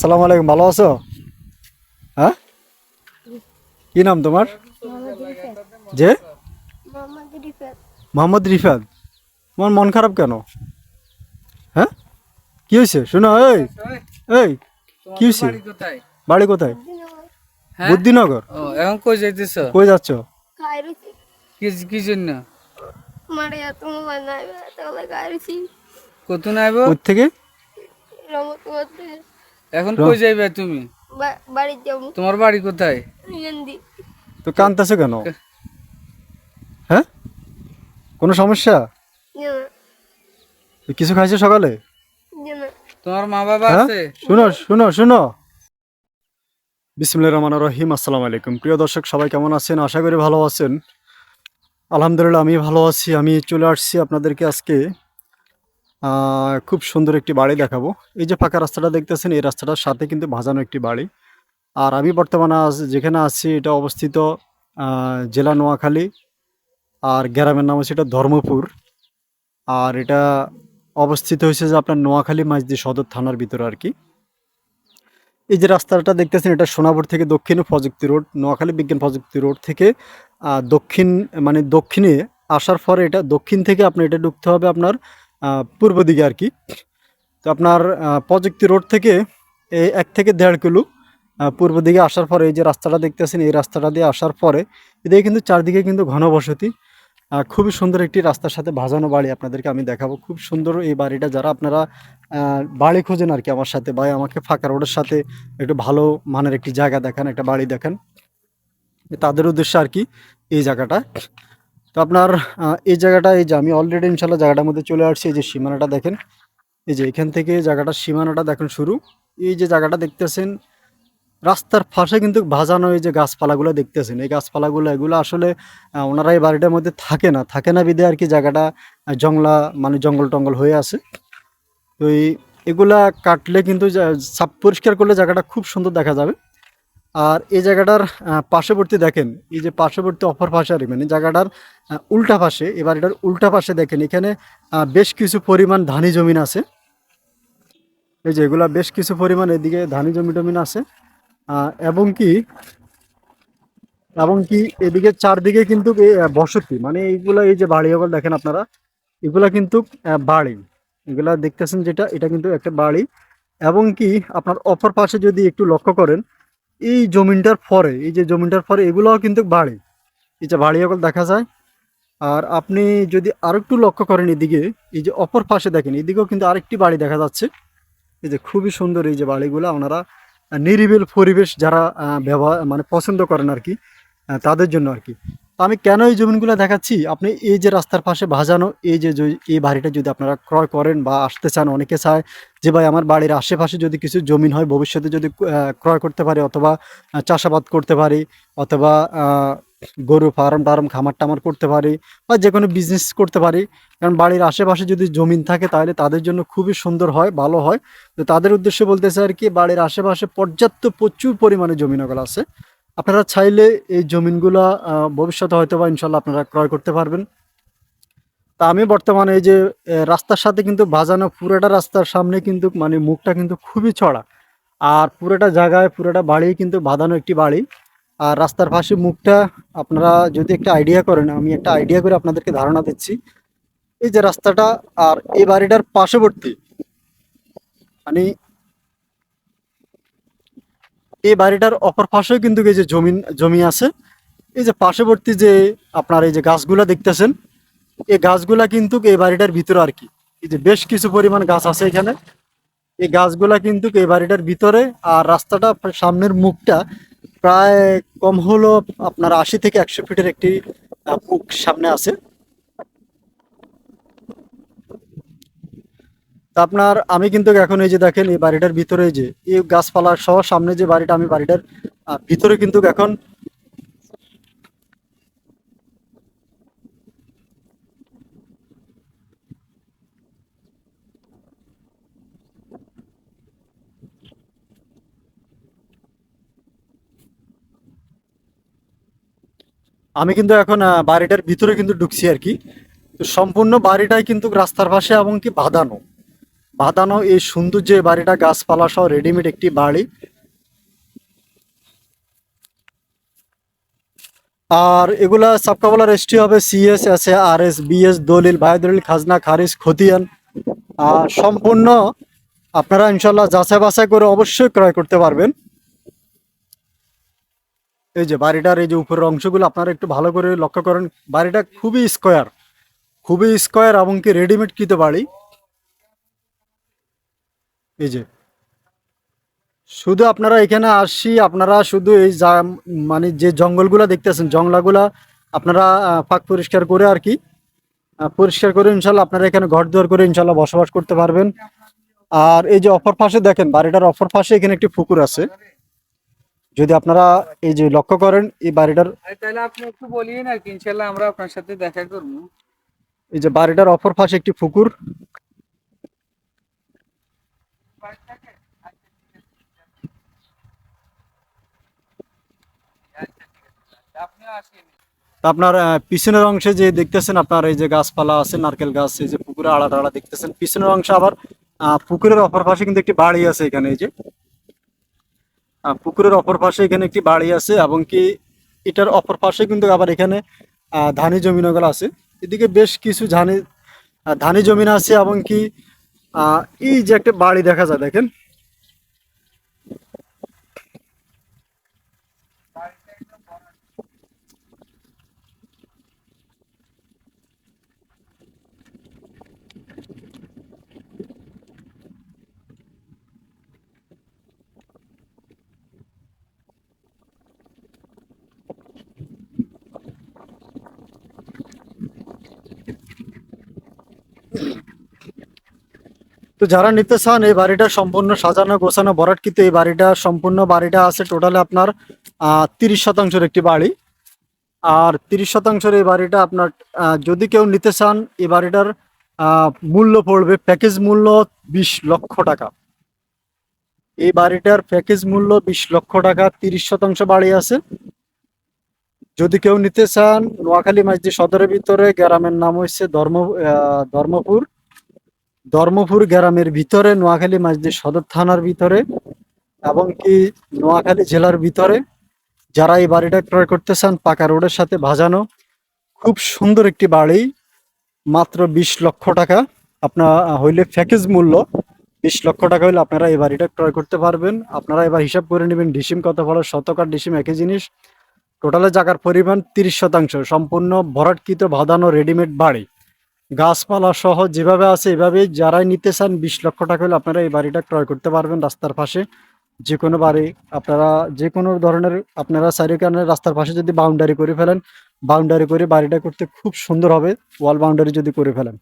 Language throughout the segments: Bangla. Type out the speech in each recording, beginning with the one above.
আসসালামু আলাইকুম ভালো আছো? হ্যাঁ? কি নাম তোমার? যে? মোহাম্মদ রিফাত। মোহাম্মদ তোমার মন খারাপ কেন? হ্যাঁ? কি হয়েছে? শোনো এই এই কি হয়েছে? বাড়ি কোথায়? বাড়ি কোথায়? হ্যাঁ? বুদ্ধিনগর। এখন কই যাইতেছ? কই যাচ্ছ? কি কি জন্য? ওর থেকে। এখন কই যাইবে তুমি? বাড়ি যাব। তোমার বাড়ি কোথায়? তো কানতেছো কেন? হ্যাঁ? কোনো সমস্যা? তো কিছু খাইছো সকালে? জানা তোমার মা বাবা হ্যাঁ? আছে? শুনো শুনো শুনো। বিসমুল্লাহ রহমান রহিম আসসালামু আলাইকুম। প্রিয় দর্শক সবাই কেমন আছেন? আশা করি ভালো আছেন। আলহামদুলিল্লাহ আমি ভালো আছি। আমি চলে আসছি আপনাদেরকে আজকে খুব সুন্দর একটি বাড়ি দেখাবো। এই যে ফাঁকা রাস্তাটা দেখতেছেন, এই রাস্তাটার সাথে কিন্তু ভাজানো একটি বাড়ি। আর আমি বর্তমানে যেখানে আছি, এটা অবস্থিত জেলা নোয়াখালী, আর গ্রামের নাম হচ্ছে এটা ধর্মপুর। আর এটা অবস্থিত হয়েছে যে আপনার নোয়াখালী মাঝদি সদর থানার ভিতরে আর কি। এই যে রাস্তাটা দেখতেছেন, এটা সোনাপুর থেকে দক্ষিণে প্রযুক্তি রোড, নোয়াখালী বিজ্ঞান প্রযুক্তি রোড থেকে দক্ষিণ মানে দক্ষিণে আসার পরে এটা দক্ষিণ থেকে আপনার এটা ঢুকতে হবে আপনার পূর্ব দিকে আর কি। তো আপনার প্রযুক্তি রোড থেকে এই এক থেকে দেড় কিলো পূর্ব দিকে আসার পরে এই যে রাস্তাটা দেখতেছেন, এই রাস্তাটা দিয়ে আসার পরে এদিকে কিন্তু চারদিকে কিন্তু ঘনবসতি খুবই সুন্দর একটি রাস্তার সাথে ভাজানো বাড়ি আপনাদেরকে আমি দেখাবো। খুব সুন্দর এই বাড়িটা যারা আপনারা বাড়ি খোঁজেন আর কি আমার সাথে ভাই আমাকে ফাঁকা রোডের সাথে একটু ভালো মানের একটি জায়গা দেখান, একটা বাড়ি দেখান। তাদের উদ্দেশ্যে আর কি এই জায়গাটা। তো আপনার এই জায়গাটা, এই যে আমি অলরেডি ইনশাল্লাহ জায়গাটার মধ্যে চলে আসছি, এই যে সীমানাটা দেখেন। এই যে এখান থেকে জায়গাটার সীমানাটা দেখেন শুরু। এই যে জায়গাটা দেখতেছেন, রাস্তার পাশে কিন্তু ভাজানো এই যে গাছপালাগুলো দেখতেছেন। এই গাছপালাগুলো, এগুলো আসলে ওনারা এই বাড়িটার মধ্যে থাকে না। থাকে না বিদে আর কি জায়গাটা জংলা মানে জঙ্গল টঙ্গল হয়ে আছে। তো এই, এগুলা কাটলে কিন্তু সাপ পরিষ্কার করলে জায়গাটা খুব সুন্দর দেখা যাবে। আর এই জায়গাটার পার্শ্ববর্তী দেখেন, এই যে পার্শ্ববর্তী অপর পাশে আর মানে জায়গাটার উল্টা পাশে, এবার এটার উল্টা পাশে দেখেন, এখানে বেশ কিছু পরিমাণ ধানি জমিন আছে। এই যে এগুলা বেশ কিছু পরিমাণ এদিকে ধানি জমি টমিন আছে। এবং কি এবং কি এদিকে চারদিকে কিন্তু বসতি মানে এইগুলা এই যে বাড়ি ওগুলো দেখেন আপনারা, এগুলা কিন্তু বাড়ি। এগুলা দেখতেছেন যেটা, এটা কিন্তু একটা বাড়ি। এবং কি, আপনার অপর পাশে যদি একটু লক্ষ্য করেন এই জমিনটার পরে এই যে জমিনটার পরে এগুলোও কিন্তু বাড়ি। এই যে বাড়ি এখন দেখা যায়। আর আপনি যদি আর একটু লক্ষ্য করেন এদিকে, এই যে অপর পাশে দেখেন, এদিকেও কিন্তু আরেকটি বাড়ি দেখা যাচ্ছে। এই যে খুবই সুন্দর এই যে বাড়িগুলো, ওনারা নিরিবিল পরিবেশ যারা ব্যবহার মানে পছন্দ করেন আর কি তাদের জন্য আর কি। আমি কেন এই জমিনগুলো দেখাচ্ছি? আপনি এই যে রাস্তার পাশে ভাজানো এই যে এই বাড়িটা যদি আপনারা ক্রয় করেন বা আসতে চান, অনেকে চায় যে, ভাই, আমার বাড়ির আশেপাশে যদি কিছু জমিন হয়, ভবিষ্যতে যদি ক্রয় করতে পারি অথবা চাষাবাদ করতে পারি, অথবা গরু ফার্ম টার্ম, খামার টামার করতে পারি বা যে কোনো বিজনেস করতে পারি। কারণ বাড়ির আশেপাশে যদি জমিন থাকে, তাহলে তাদের জন্য খুবই সুন্দর হয়, ভালো হয়। তো তাদের উদ্দেশ্যে বলতেছে আর কি, বাড়ির আশেপাশে পর্যাপ্ত প্রচুর পরিমাণে জমিনগুলো আছে। আপনারা চাইলে এই জমিনগুলা ভবিষ্যতে হয়তো বা ইনশাল্লাহ আপনারা ক্রয় করতে পারবেন। তা আমি বর্তমানে এই যে রাস্তার সাথে কিন্তু বাজানো, পুরোটা রাস্তার সামনে কিন্তু মানে মুখটা কিন্তু খুবই ছড়া আর পুরোটা জায়গায়, পুরোটা বাড়ি কিন্তু বাঁধানো একটি বাড়ি। আর রাস্তার পাশে মুখটা আপনারা যদি একটা আইডিয়া করেন, আমি একটা আইডিয়া করে আপনাদেরকে ধারণা দিচ্ছি। এই যে রাস্তাটা, আর এই বাড়িটার পার্শ্ববর্তী মানে এই বাড়িটার অপর পাশেও কিন্তু এই যে জমিন, জমি আছে। এই যে পার্শ্ববর্তী যে আপনার এই যে গাছগুলা দেখতেছেন, এই গাছগুলা কিন্তু এই বাড়িটার ভিতরে আর কি। এই যে বেশ কিছু পরিমাণ গাছ আছে এখানে। এই গাছগুলা কিন্তু এই বাড়িটার ভিতরে আর রাস্তাটা সামনের মুখটা প্রায় কম হলো আপনার আশি থেকে একশো ফিটের একটি মুখ সামনে আছে তা আপনার, আমি কিন্তু এখন এই যে দেখেন এই বাড়িটার ভিতরে যে, এই গাছপালা সহ সামনে যে বাড়িটা আমি বাড়িটার ভিতরে কিন্তু এখন আমি কিন্তু এখন বাড়িটার ভিতরে কিন্তু ঢুকছি আর কি। সম্পূর্ণ বাড়িটাই কিন্তু রাস্তার পাশে এবং কি বাঁধানো। বাঁধানো এই সুন্দর যে বাড়িটা গাছপালা সহ রেডিমেড একটি বাড়ি। আর এগুলা সাবকাবলা রেজিস্ট্রি হবে CS S A R S BS দলিল ভাই দলিল খাজনা, খারিজ, খতিয়ান। আর সম্পূর্ণ আপনারা ইনশাল্লাহ যাচাই বাছাই করে অবশ্যই ক্রয় করতে পারবেন। এই যে বাড়িটার এই যে উপরের অংশগুলো আপনারা একটু ভালো করে লক্ষ্য করেন। বাড়িটা খুবই স্কোয়ার খুবই স্কোয়ার এবং কি রেডিমেড কিতে বাড়ি। এই যে। শুধু আপনারা এখানে আসি আপনারা শুধু এই যা মানে যে জঙ্গলগুলা দেখতেছেন জঙ্গলাগুলা আপনারা ফাঁক পরিষ্কার করে আর কি পরিষ্কার করে ইনশাল্লাহ আপনারা এখানে ঘর দুয়ার করে ইনশাল্লাহ বসবাস করতে পারবেন। আর এই যে অপর পাশে দেখেন বাড়িটার অপর পাশে এখানে একটি পুকুর আছে। যদি আপনারা এই যে লক্ষ্য করেন এই বাড়িটার তাহলে আপনি একটু বলিয়ে না ইনশাল্লাহ আমরা আপনার সাথে দেখা করব। এই যে বাড়িটার অপর পাশে একটি পুকুর। আপনার পিছনের অংশে যে দেখতেছেন আপনার এই যে গাছপালা আছে, নারকেল গাছ, এই যে পুকুরে আড়া টাড়া দেখতেছেন, পিছনের অংশে আবার পুকুরের অপর পাশে কিন্তু একটি বাড়ি আছে এখানে, এই যে। পুকুরের অপর পাশে এখানে একটি বাড়ি আছে এবং কি এটার অপর পাশে কিন্তু আবার এখানে ধানি জমিনগুলো আছে। এদিকে বেশ কিছু ধানি ধানি জমিন আছে এবং কি এই যে একটা বাড়ি দেখা যায়, দেখেন। তো যারা নিতে চান, এই বাড়িটা সম্পূর্ণ সাজানো, গোছানো ভরাট কিন্তু এই বাড়িটা সম্পূর্ণ বাড়িটা আছে টোটালে আপনার তিরিশ শতাংশের একটি বাড়ি। আর তিরিশ শতাংশের এই বাড়িটা আপনার যদি কেউ নিতে চান, এই বাড়িটার মূল্য পড়বে প্যাকেজ মূল্য বিশ লক্ষ টাকা। এই বাড়িটার প্যাকেজ মূল্য বিশ লক্ষ টাকা, তিরিশ শতাংশ বাড়ি আছে। যদি কেউ নিতে চান, নোয়াখালী মাঝদি সদরের ভিতরে, গ্রামের নাম হচ্ছে ধর্ম ধর্মপুর। ধর্মপুর গ্রামের ভিতরে, নোয়াখালী মাঝদি সদর থানার ভিতরে এবং কি নোয়াখালী জেলার ভিতরে যারা এই বাড়িটা ক্রয় করতে চান, পাকা রোডের সাথে ভাজানো, খুব সুন্দর একটি বাড়ি, মাত্র বিশ লক্ষ টাকা। আপনার হইলে প্যাকেজ মূল্য বিশ লক্ষ টাকা হইলে আপনারা এই বাড়িটা ক্রয় করতে পারবেন। আপনারা এবার হিসাব করে নেবেন, ডিসিম কত ফলে শতকার ডিসিম একই জিনিস। টোটালে জায়গার পরিমাণ তিরিশ শতাংশ, সম্পূর্ণ ভরাটকৃত ভাদানো রেডিমেড বাড়ি। গাছপালা সহ যেভাবে আছে, এভাবেই যারাই নিতে চান, বিশ লক্ষ টাকা হলে আপনারা এই বাড়িটা ক্রয় করতে পারবেন রাস্তার পাশে। যে কোনো বাড়ি আপনারা, যে কোনো ধরনের আপনারা চারিখানে রাস্তার পাশে যদি বাউন্ডারি করে ফেলেন বাউন্ডারি করে বাড়িটা করতে খুব সুন্দর হবে ওয়াল বাউন্ডারি যদি করে ফেলেন।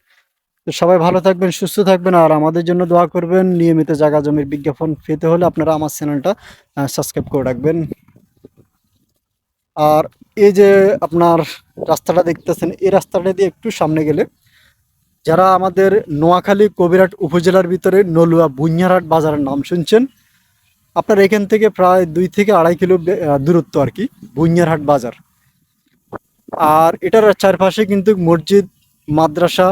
তো সবাই ভালো থাকবেন, সুস্থ থাকবেন, আর আমাদের জন্য দোয়া করবেন, নিয়মিত জায়গা জমির বিজ্ঞাপন পেতে হলে আপনারা আমার চ্যানেলটা সাবস্ক্রাইব করে রাখবেন। আর এই যে আপনার রাস্তাটা দেখতেছেন, এই রাস্তাটা দিয়ে একটু সামনে গেলে যারা আমাদের নোয়াখালী কবিরাট উপজেলার ভিতরে নলুয়া বুঞ্জারহাট বাজারের নাম শুনছেন, আপনার এখান থেকে প্রায় দুই থেকে আড়াই কিলো দূরত্ব আর কি বুঞ্জারহাট বাজার। আর এটার চারপাশে কিন্তু মসজিদ, মাদ্রাসা,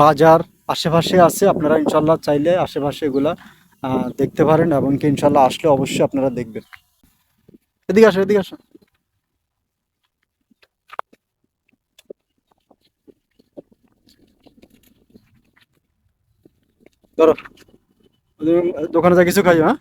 বাজার আশেপাশে আছে, আপনারা ইনশাল্লাহ চাইলে আশেপাশে এগুলা দেখতে পারেন এবং কি ইনশাল্লাহ আসলে অবশ্যই আপনারা দেখবেন। এদিকে আসো এদিকে আসো। ধরো দোকানে যা কিছু খাই হ্যাঁ?